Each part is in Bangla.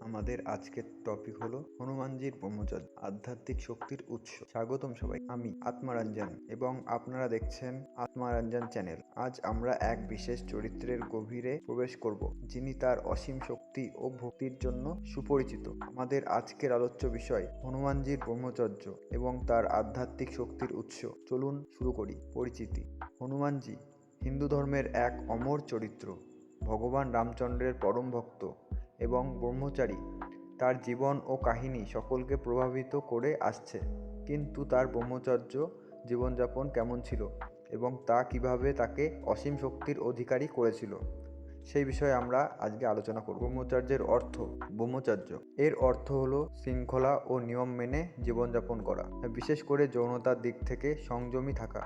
আমাদের আজকের টপিক হলো হনুমানজির ব্রহ্মচর্য, আধ্যাত্মিক শক্তির উৎস। স্বাগতম সবাই, আমি আত্মারঞ্জন এবং আপনারা দেখছেন আত্মারঞ্জন চ্যানেল আজ আমরা এক বিশেষ চরিত্রের গভীরে প্রবেশ করব, যিনি তার অসীম শক্তি ও ভক্তির জন্য সুপরিচিত। আমাদের আজকের আলোচ্য বিষয় হনুমানজির ব্রহ্মচর্য এবং তার আধ্যাত্মিক শক্তির উৎস। চলুন শুরু করি, পরিচিতি। হনুমানজি হিন্দু ধর্মের এক অমর চরিত্র। ভগবান রামচন্দ্রের পরম ভক্ত। এবং ব্রহ্মচারী। তার জীবন ও কাহিনী সকলকে প্রভাবিত করে আসছে। কিন্তু তার ব্রহ্মচর্য জীবনযাপন কেমন ছিল এবং তা কীভাবে তাকে অসীম শক্তির অধিকারী করেছিল, সেই বিষয়ে আমরা আজকে আলোচনা করব। ব্রহ্মচর্যের অর্থ, ব্রহ্মচর্য। এর অর্থ হলো শৃঙ্খলা ও নিয়ম মেনে জীবনযাপন করা, বিশেষ করে যৌনতার দিক থেকে সংযমী থাকা।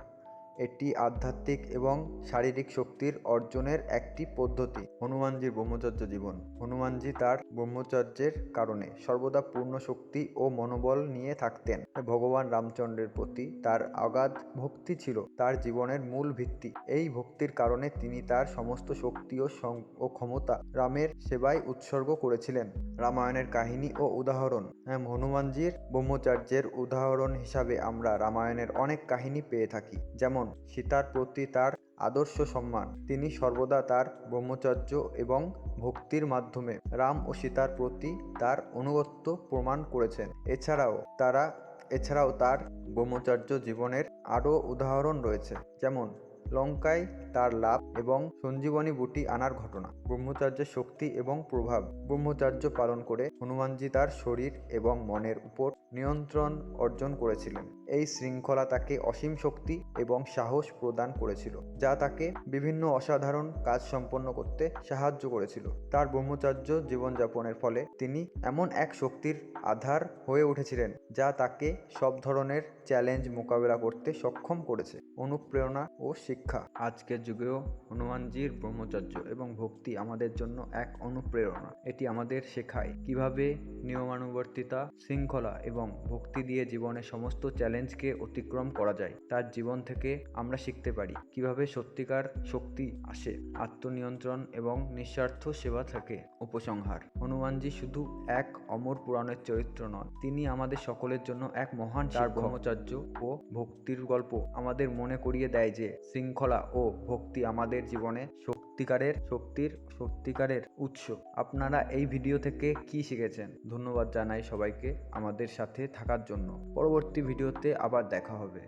এটি আধ্যাত্মিক এবং শারীরিক শক্তির অর্জনের একটি পদ্ধতি। হনুমানজির ব্রহ্মচর্য জীবন। হনুমানজি তার ব্রহ্মচর্যের কারণে সর্বদা পূর্ণ শক্তি ও মনোবল নিয়ে থাকতেন। ভগবান রামচন্দ্রের প্রতি তার অগাধ ভক্তি ছিল তার জীবনের মূল ভিত্তি। এই ভক্তির কারণে তিনি তার সমস্ত শক্তি ও ক্ষমতা রামের সেবায় উৎসর্গ করেছিলেন। রামায়ণের কাহিনী ও উদাহরণ। হ্যাঁ, হনুমানজির ব্রহ্মচার্যের উদাহরণ হিসাবে আমরা রামায়ণের অনেক কাহিনী পেয়ে থাকি। যেমন সীতার প্রতি তার আদর্শ সম্মান। তিনি সর্বদা তার ব্রহ্মচর্য এবং ভক্তির মাধ্যমে রাম ও সীতার প্রতি তার অনুগত্য প্রমাণ করেছেন। এছাড়াও তারা, এছাড়াও তার ব্রহ্মচর্য জীবনের আরও উদাহরণ রয়েছে। যেমন, লঙ্কায় তার লাভ এবং সঞ্জীবনী বুটি আনার ঘটনা ব্রহ্মচার্যের শক্তি এবং প্রভাব, ব্রহ্মচার্য পালন করে হনুমানজি তার শরীর এবং মনের উপর নিয়ন্ত্রণ অর্জন করেছিলেন। এই শৃঙ্খলা তাকে অসীম শক্তি এবং সাহস প্রদান করেছিল, যা তাকে বিভিন্ন অসাধারণ কাজ সম্পন্ন করতে সাহায্য করেছিল। তার ব্রহ্মচার্য জীবনযাপনের ফলে তিনি এমন এক শক্তির আধার হয়ে উঠেছিলেন, যা তাকে সব ধরনের চ্যালেঞ্জ মোকাবেলা করতে সক্ষম করেছে, অনুপ্রেরণা ও শিক্ষা। আজকের যুগেও হনুমানজির ব্রহ্মচর্য এবং ভক্তি আমাদের জন্য এক অনুপ্রেরণা। এটি আমাদের শেখায় কীভাবে নিয়মানুবর্তিতা শৃঙ্খলা এবং ভক্তি দিয়ে জীবনের সমস্ত চ্যালেঞ্জকে অতিক্রম করা যায় তার জীবন থেকে আমরা শিখতে পারি। কীভাবে সত্যিকার শক্তি আসে আত্মনিয়ন্ত্রণ এবং নিঃস্বার্থ সেবা থাকে উপসংহার। হনুমানজি শুধু এক অমর পুরাণের চরিত্র নয় তিনি আমাদের সকলের জন্য এক মহান তার ব্রহ্মচর্য ও ভক্তির গল্প আমাদের মনে করিয়ে দেয় যে শৃঙ্খলা ও ভক্তি আমাদের জীবনে সত্যিকারের শক্তির সত্যিকারের উৎস। আপনারা এই ভিডিও থেকে কি শিখেছেন? ধন্যবাদ জানাই সবাইকে আমাদের সাথে থাকার জন্য। পরবর্তী ভিডিওতে আবার দেখা হবে।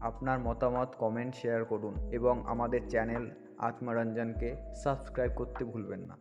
আপনার মতামত কমেন্ট শেয়ার করুন এবং আমাদের চ্যানেল আত্মরঞ্জনকে সাবস্ক্রাইব করতে ভুলবেন না।